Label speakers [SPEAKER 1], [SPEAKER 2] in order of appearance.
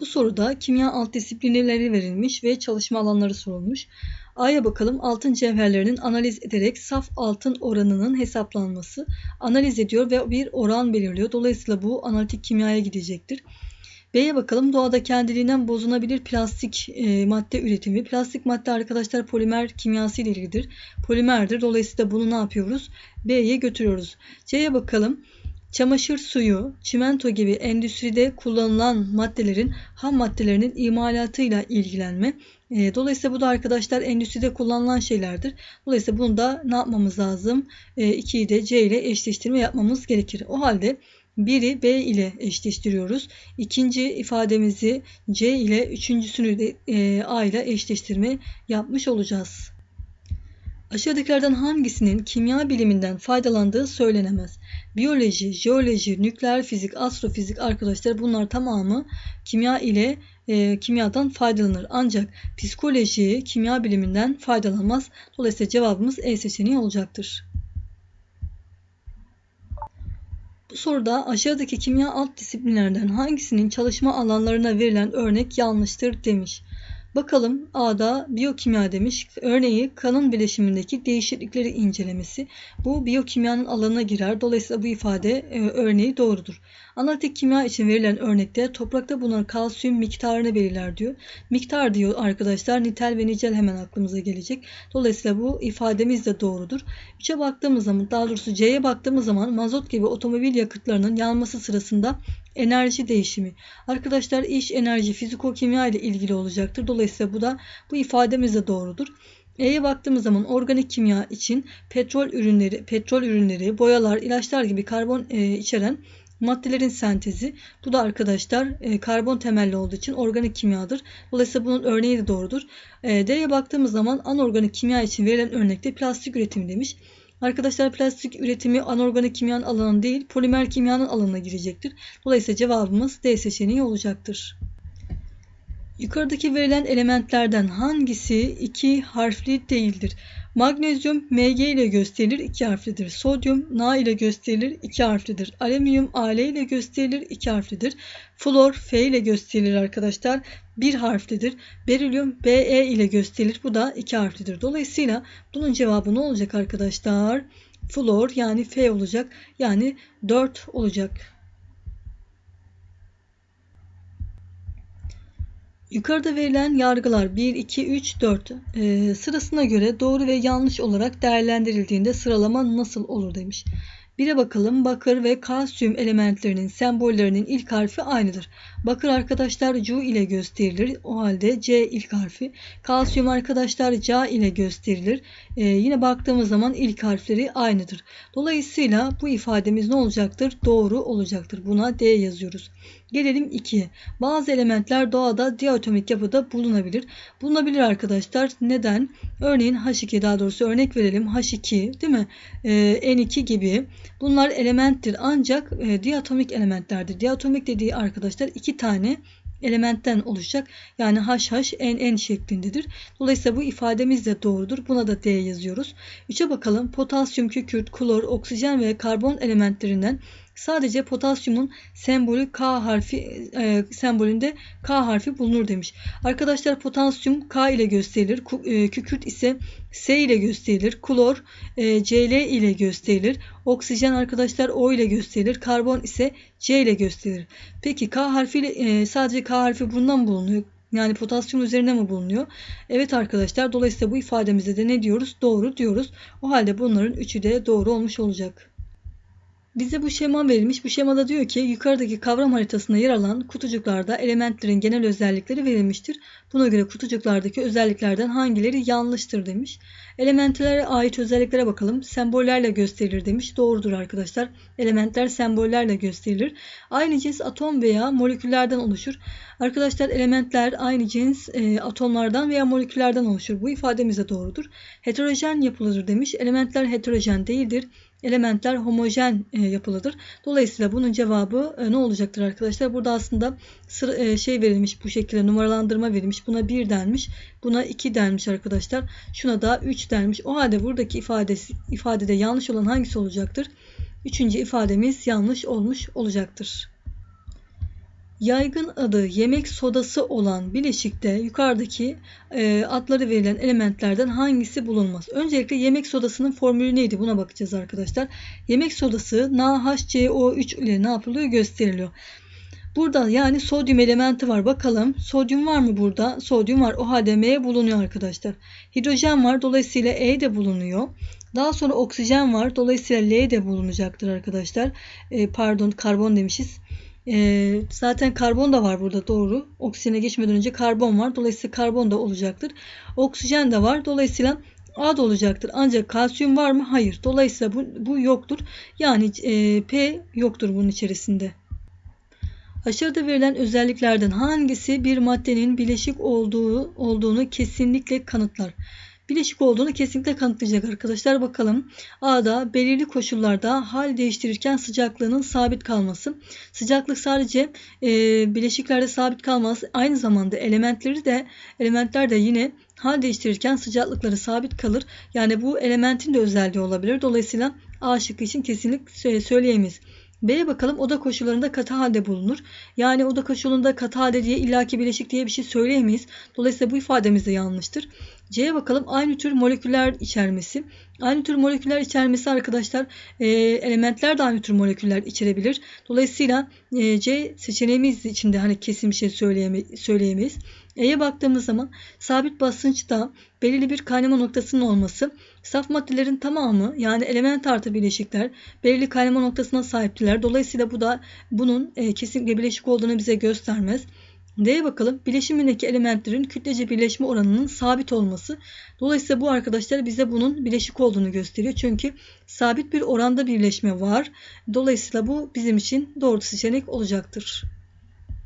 [SPEAKER 1] Bu soruda kimya alt disiplinleri verilmiş ve çalışma alanları sorulmuş. A'ya bakalım altın cevherlerinin analiz ederek saf altın oranının hesaplanması. Analiz ediyor ve bir oran belirliyor. Dolayısıyla bu analitik kimyaya gidecektir. B'ye bakalım. Doğada kendiliğinden bozulabilir plastik e, madde üretimi. Plastik madde arkadaşlar polimer kimyası ile ilgilidir. Polimerdir. Dolayısıyla bunu ne yapıyoruz? B'ye götürüyoruz. C'ye bakalım. Çamaşır suyu, çimento gibi endüstride kullanılan maddelerin ham maddelerinin imalatıyla ilgilenme. E, dolayısıyla bu da arkadaşlar endüstride kullanılan şeylerdir. Dolayısıyla bunu da ne yapmamız lazım? E, 2'yi de C ile eşleştirme yapmamız gerekir. O halde biri B ile eşleştiriyoruz. İkinci ifademizi C ile, üçüncüsünü de e, A ile eşleştirme yapmış olacağız. Aşağıdakilerden hangisinin kimya biliminden faydalandığı söylenemez. Biyoloji, jeoloji, nükleer fizik, astrofizik arkadaşlar bunlar tamamı kimya ile e, kimyadan faydalanır. Ancak psikoloji kimya biliminden faydalanmaz. Dolayısıyla cevabımız E seçeneği olacaktır. Bu soruda aşağıdaki kimya alt disiplinlerden hangisinin çalışma alanlarına verilen örnek yanlıştır demiş. Bakalım A'da biyokimya demiş. Örneği kanın bileşimindeki değişiklikleri incelemesi. Bu biyokimyanın alanına girer. Dolayısıyla bu ifade e, örneği doğrudur. Analitik kimya için verilen örnekte toprakta bulunan kalsiyum miktarını belirler diyor. Miktar diyor arkadaşlar nitel ve nicel hemen aklımıza gelecek. Dolayısıyla bu ifademiz de doğrudur. 3'e baktığımız zaman daha doğrusu C'ye baktığımız zaman mazot gibi otomobil yakıtlarının yanması sırasında enerji değişimi. Arkadaşlar iş enerji fiziko-kimya ile ilgili olacaktır. Dolayısıyla bu da bu ifademiz de doğrudur. E'ye baktığımız zaman organik kimya için petrol ürünleri, petrol ürünleri, boyalar, ilaçlar gibi karbon e, içeren maddelerin sentezi. Bu da arkadaşlar e, karbon temelli olduğu için organik kimyadır. Dolayısıyla bunun örneği de doğrudur. E, D'ye baktığımız zaman anorganik kimya için verilen örnekte plastik üretimi demiş. Arkadaşlar plastik üretimi anorganik kimyanın alanı değil polimer kimyanın alanına girecektir. Dolayısıyla cevabımız D seçeneği olacaktır. Yukarıdaki verilen elementlerden hangisi iki harfli değildir? Magnezyum Mg ile gösterilir iki harflidir. Sodyum Na ile gösterilir iki harflidir. Alüminyum Al ile gösterilir iki harflidir. Flor F ile gösterilir arkadaşlar bir harflidir. Berilyum Be ile gösterilir. Bu da iki harflidir. Dolayısıyla bunun cevabı ne olacak arkadaşlar? Flor yani F olacak. Yani 4 olacak. Yukarıda verilen yargılar 1, 2, 3, 4 e, sırasına göre doğru ve yanlış olarak değerlendirildiğinde sıralama nasıl olur demiş. Bire bakalım. Bakır ve kalsiyum elementlerinin sembollerinin ilk harfi aynıdır. Bakır arkadaşlar Cu ile gösterilir. O halde C ilk harfi. Kalsiyum arkadaşlar Ca ile gösterilir. Ee, yine baktığımız zaman ilk harfleri aynıdır. Dolayısıyla bu ifademiz ne olacaktır? Doğru olacaktır. Buna D yazıyoruz. Gelelim 2'ye. Bazı elementler doğada diatomik yapıda bulunabilir. Bulunabilir arkadaşlar. Neden? Örneğin H2 daha doğrusu örnek verelim. H2 değil mi? Ee, N2 gibi. Bunlar elementtir ancak e, diatomik elementlerdir. Diatomik dediği arkadaşlar iki tane elementten oluşacak. Yani HH NN şeklindedir. Dolayısıyla bu ifademiz de doğrudur. Buna da D yazıyoruz. 3'e bakalım. Potasyum, kükürt, klor, oksijen ve karbon elementlerinden Sadece potasyumun sembolü K harfi e, sembolünde K harfi bulunur demiş. Arkadaşlar potasyum K ile gösterilir. E, kükürt ise S ile gösterilir. Klor e, Cl ile gösterilir. Oksijen arkadaşlar O ile gösterilir. Karbon ise C ile gösterilir. Peki K harfi e, sadece K harfi bundan bulunuyor. Yani potasyum üzerine mi bulunuyor? Evet arkadaşlar dolayısıyla bu ifademizde de ne diyoruz? Doğru diyoruz. O halde bunların üçü de doğru olmuş olacak. Bize bu şema verilmiş. Bu şemada diyor ki yukarıdaki kavram haritasında yer alan kutucuklarda elementlerin genel özellikleri verilmiştir. Buna göre kutucuklardaki özelliklerden hangileri yanlıştır demiş. Elementlere ait özelliklere bakalım. Sembollerle gösterilir demiş. Doğrudur arkadaşlar. Elementler sembollerle gösterilir. Aynı cins atom veya moleküllerden oluşur. Arkadaşlar elementler aynı cins e, atomlardan veya moleküllerden oluşur. Bu ifademiz de doğrudur. Heterojen yapılıdır demiş. Elementler heterojen değildir elementler homojen e, yapılıdır. Dolayısıyla bunun cevabı e, ne olacaktır arkadaşlar? Burada aslında e, şey verilmiş bu şekilde numaralandırma verilmiş. Buna 1 denmiş. Buna 2 denmiş arkadaşlar. Şuna da 3 denmiş. O halde buradaki ifadesi, ifadede yanlış olan hangisi olacaktır? Üçüncü ifademiz yanlış olmuş olacaktır. Yaygın adı yemek sodası olan bileşikte yukarıdaki e, adları verilen elementlerden hangisi bulunmaz? Öncelikle yemek sodasının formülü neydi? Buna bakacağız arkadaşlar. Yemek sodası NaHCO3 ile ne yapılıyor? Gösteriliyor. Burada yani sodyum elementi var. Bakalım sodyum var mı burada? Sodyum var. O halde M bulunuyor arkadaşlar. Hidrojen var. Dolayısıyla E de bulunuyor. Daha sonra oksijen var. Dolayısıyla L de bulunacaktır arkadaşlar. E, pardon karbon demişiz. E, zaten karbon da var burada doğru. Oksijene geçmeden önce karbon var. Dolayısıyla karbon da olacaktır. Oksijen de var. Dolayısıyla A da olacaktır. Ancak kalsiyum var mı? Hayır. Dolayısıyla bu, bu yoktur. Yani e, P yoktur bunun içerisinde. Aşağıda verilen özelliklerden hangisi bir maddenin bileşik olduğu olduğunu kesinlikle kanıtlar? Bileşik olduğunu kesinlikle kanıtlayacak arkadaşlar. Bakalım. A'da belirli koşullarda hal değiştirirken sıcaklığının sabit kalması. Sıcaklık sadece e, bileşiklerde sabit kalmaz. Aynı zamanda elementleri de elementler de yine hal değiştirirken sıcaklıkları sabit kalır. Yani bu elementin de özelliği olabilir. Dolayısıyla A şıkkı için kesinlikle söyleyemeyiz. B'ye bakalım oda koşullarında katı halde bulunur. Yani oda koşulunda katı halde diye illaki bileşik diye bir şey söyleyemeyiz. Dolayısıyla bu ifademiz de yanlıştır. C'ye bakalım aynı tür moleküller içermesi. Aynı tür moleküller içermesi arkadaşlar e, elementler de aynı tür moleküller içerebilir. Dolayısıyla e, C seçeneğimiz içinde hani kesin bir şey söyleyeme, söyleyemeyiz. E'ye baktığımız zaman sabit basınçta belirli bir kaynama noktasının olması saf maddelerin tamamı yani element artı bileşikler belirli kaynama noktasına sahiptiler. Dolayısıyla bu da bunun e, kesinlikle bileşik olduğunu bize göstermez. D'ye bakalım. Bileşimindeki elementlerin kütlece birleşme oranının sabit olması. Dolayısıyla bu arkadaşlar bize bunun bileşik olduğunu gösteriyor. Çünkü sabit bir oranda birleşme var. Dolayısıyla bu bizim için doğru seçenek olacaktır.